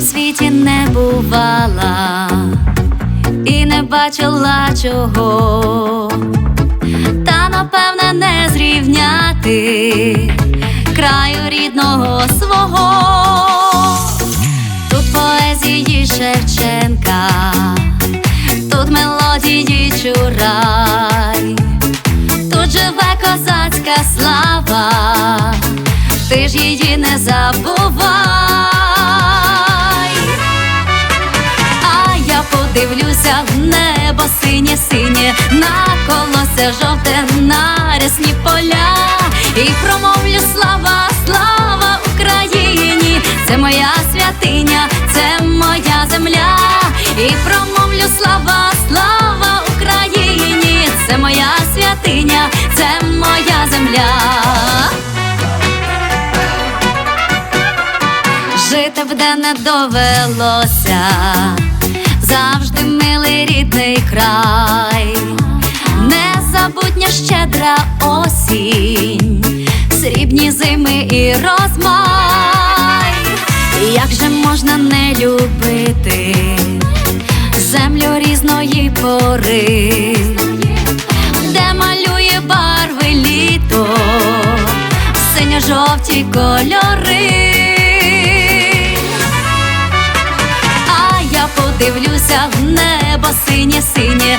у світі не бувала і не бачила чого, та напевне не зрівняти краю рідного свого, тут поезії Шевченка, тут мелодії чурай, тут живе козацька слава, ти ж її не забудь. А я подивлюся в небо синє, синє, на колосе жовте, на рясні поля, і промовлю слава, слава Україні, це моя святиня, це моя земля, і промовлю слава, слава Україні, це моя святиня, це моя земля. Жити б де не довелося, край, незабутня щедра осінь, срібні зими і розмай. Як же можна не любити землю різної пори, де малює барви літо, синьо-жовті кольори. А я подивлюся в небо синє, синє